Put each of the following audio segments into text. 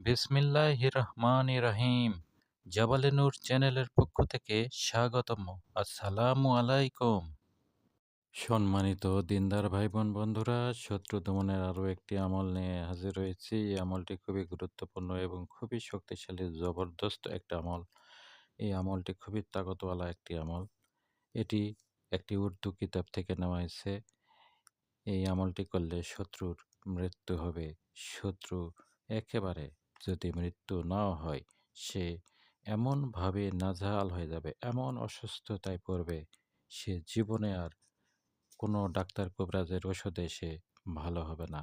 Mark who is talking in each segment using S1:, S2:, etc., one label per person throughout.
S1: বিসমিল্লাহির রহমান রহিম জাবালে নূর চ্যানেলের পক্ষ থেকে স্বাগতম আসসালামু আলাইকুম। সম্মানিত দিনদার ভাই বোন বন্ধুরা শত্রু দমনের আরও একটি আমল নিয়ে হাজির হয়েছি। এই আমলটি খুবই গুরুত্বপূর্ণ এবং খুবই শক্তিশালী, জবরদস্ত একটা আমল। এই আমলটি খুবই তাগতওয়ালা একটি আমল। এটি একটি উর্দু কিতাব থেকে নেওয়া হয়েছে। এই আমলটি করলে শত্রুর মৃত্যু হবে। শত্রু একেবারে যদি মৃত্যু না হয়, সে এমনভাবে নাজেহাল হয়ে যাবে, এমন অসুস্থতায় পড়বে, সে জীবনে আর কোনো ডাক্তার কবিরাজের ওষুধে সে ভালো হবে না।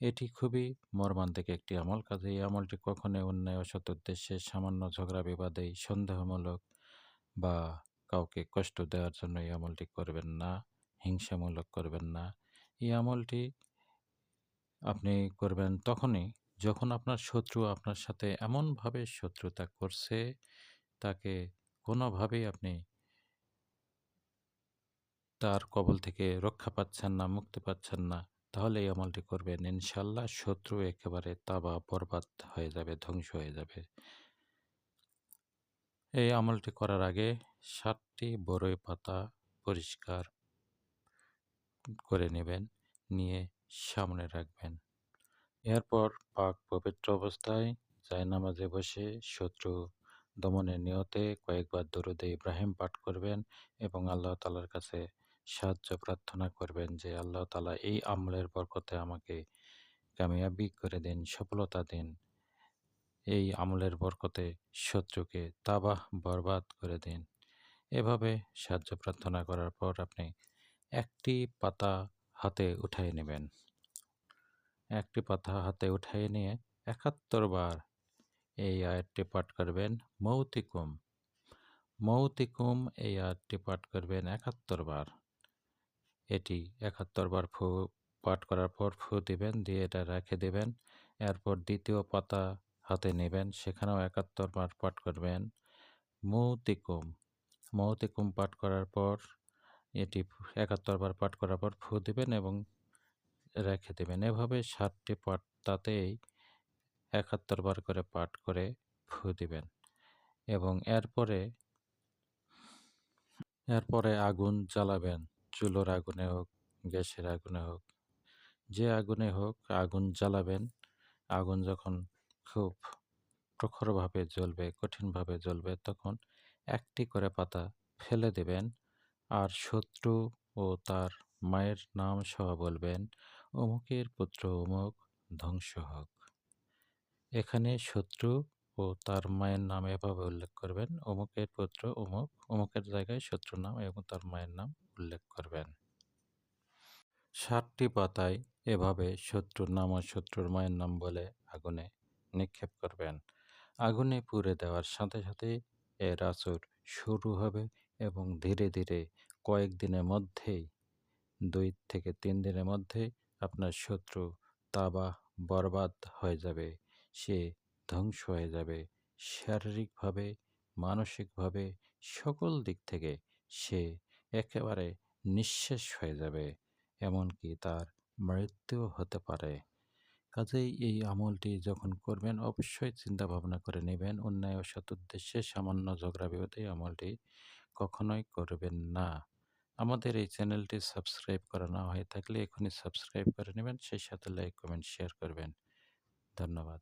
S1: এটি খুবই মর্মান্তিক একটি আমল। কাজে এই আমলটি কখনোই অন্যায়, অসৎ উদ্দেশ্যে, সামান্য ঝগড়া বিবাদেই সন্দেহমূলক বা কাউকে কষ্ট দেওয়ার জন্য এই আমলটি করবেন না, হিংসামূলক করবেন না। এই আমলটি আপনি করবেন তখনই যখন আপনার শত্রু আপনার সাথে এমনভাবে শত্রুতা করছে, তাকে কোনোভাবেই আপনি তার কবল থেকে রক্ষা পাচ্ছেন না, মুক্তি পাচ্ছেন না, তাহলে এই আমলটি করবেন। ইনশাল্লাহ শত্রু একেবারে তাবা বরবাদ হয়ে যাবে, ধ্বংস হয়ে যাবে। এই আমলটি করার আগে সাতটি বড়ই পাতা পরিষ্কার করে নেবেন, নিয়ে সামনে রাখবেন। এরপর পাক পবিত্র অবস্থায় নামাজে বসে শত্রু দমনের নিয়তে কয়েকবার দরুদে ইব্রাহিম পাঠ করবেন এবং আল্লাহ তালার কাছে সাহায্য প্রার্থনা করবেন যে, আল্লাহ তালা এই আমলের বরকতে আমাকে কামিয়াবি করে দিন, সফলতা দিন। এই আমলের বরকতে শত্রুকে তাবাহ বরবাদ করে দিন। এভাবে সাহায্য প্রার্থনা করার পর আপনি একটি পাতা হাতে উঠাই নেবেন। একটি পাতা হাতে উঠাই নিয়ে একাত্তর বার এই আয়াতটি পাঠ করবেন মৌতিকুম। মৌতিকুম এই আয়াতটি পাঠ করবেন একাত্তর বার। এটি একাত্তর বার ফু, পাঠ করার পর ফু দিবেন, দিয়ে এটা রেখে দেবেন। এরপর দ্বিতীয় পাতা হাতে নেবেন, সেখানেও একাত্তর বার পাঠ করবেন মৌতিকুম। মৌতিকুম পাঠ করার পর, এটি একাত্তর বার পাঠ করার পর ফু দিবেন এবং রেখে দেবেন। এভাবে সাতটি পাঠ তাতেই একাত্তর বার করে পাঠ করে ফু দিবেন। এবং এরপরে এরপরে আগুন জ্বালাবেন। চুলোর আগুনে হোক, গ্যাসের আগুনে হোক, যে আগুনে হোক আগুন জ্বালাবেন। আগুন যখন খুব প্রখরভাবে জ্বলবে, কঠিনভাবে জ্বলবে, তখন একটি করে পাতা ফেলে দেবেন। আর শত্রু ও তার মায়ের নাম সহ বলবেন অমুকের পুত্র অমুক ধ্বংস হোক। এখানে শত্রু ও তার মায়ের নাম এভাবে উল্লেখ করবেন। অমুকের পুত্র অমুক, অমুকের জায়গায় শত্রুর নাম এবং তার মায়ের নাম উল্লেখ করবেন। ষাটটি পাতায় এভাবে শত্রুর নাম ও শত্রুর মায়ের নাম বলে আগুনে নিক্ষেপ করবেন। আগুনে পুড়ে দেওয়ার সাথে সাথে এর আচর শুরু হবে এবং ধীরে ধীরে কয়েকদিনের মধ্যেই, দুই থেকে তিন দিনের মধ্যে আপনার শত্রু তাবা বরবাদ হয়ে যাবে, সে ধ্বংস হয়ে যাবে। শারীরিকভাবে, মানসিকভাবে সকল দিক থেকে সে একেবারে নিঃশেষ হয়ে যাবে, এমনকি তার মৃত্যু হতে পারে। কাজেই এই আমলটি যখন করবেন, অবশ্যই চিন্তা ভাবনা করে নেবেন। অন্যায় ও সৎ উদ্দেশ্যে সামান্য ঝগড়া বিপদে আমলটি কখনোই করবেন না। আমাদের এই চ্যানেলটি সাবস্ক্রাইব করা না হয়ে থাকলে এখনই সাবস্ক্রাইব করে নেবেন, সেই সাথে লাইক, কমেন্ট, শেয়ার করবেন। ধন্যবাদ।